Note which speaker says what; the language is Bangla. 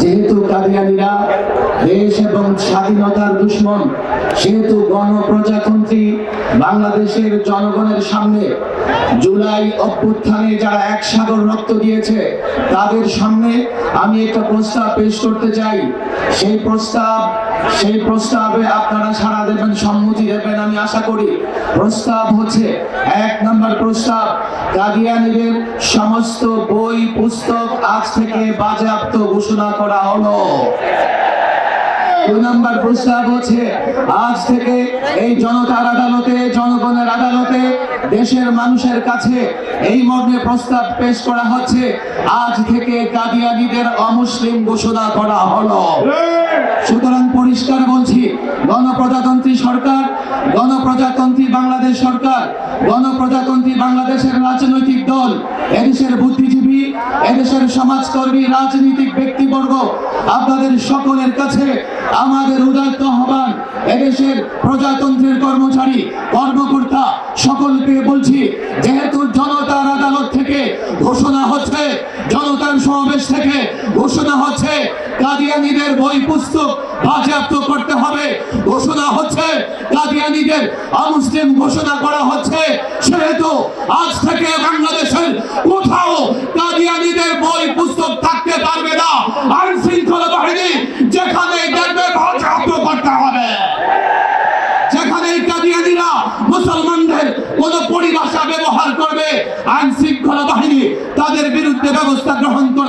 Speaker 1: যেহেতু কাদিয়ানিরা দেশ এবং স্বাধীনতার দুশ্মন, সেহেতু গণপ্রজাতন্ত্রী বাংলাদেশের জনগণের সামনে জুলাই অভ্যুত্থানে যারা এক সাগর রক্ত দিয়েছে, তাদের সামনে আমি একটা প্রস্তাব পেশ করতে চাই। সেই প্রস্তাব, সেই প্রস্তাবে আপনারা সারা দেবেন, সম্মতি দেবেন, আমি আশা করি। প্রস্তাব হচ্ছে এক নম্বর প্রস্তাব কাদিয়ানিদের সমস্ত বই, পুস্তক আজ থেকে বাজেয়াপ্ত ঘোষণা করা হলো। দুই নম্বর প্রস্তাব হচ্ছে, আজ থেকে এই জনতার আদালতে, জনগণের আদালতে, দেশের মানুষের কাছে এই মর্মে প্রস্তাব পেশ করা হচ্ছে, আজ থেকে কাদিয়ানিদের অমুসলিম ঘোষণা করা হলো। সুতরাং পরিষ্কার বলছি, গণপ্রজাতন্ত্রী সরকার বাংলাদেশ সরকার, গণপ্রজাতন্ত্রী বাংলাদেশের রাজনৈতিক দল, এদেশের বুদ্ধিজীবী, এদেশের সমাজকর্মী, রাজনৈতিক ব্যক্তিবর্গ, আপনাদের সকলের কাছে আমাদের উদাত্ত আহ্বান, এদেশের প্রজাতন্ত্রের কর্মচারী, কর্মকর্তা সকলকে বলছি, যেহেতু জনতার আদালত থেকে ঘোষণা হচ্ছে সমাবেশ থেকে ঘোষণা হচ্ছে, কাদিয়ানিদের বই পুস্তক বাজেয়াপ্ত করতে হবে। ঘোষণা হচ্ছে, কাদিয়ানিদের আমুসলিম ঘোষণা করা হচ্ছে। সেহেতু আজ থেকে বাংলাদেশের কোথাও কাদিয়ানিদের বই পুস্তক থাকতে পারবে না। আইন ব্যবস্থা গ্রহণ করবে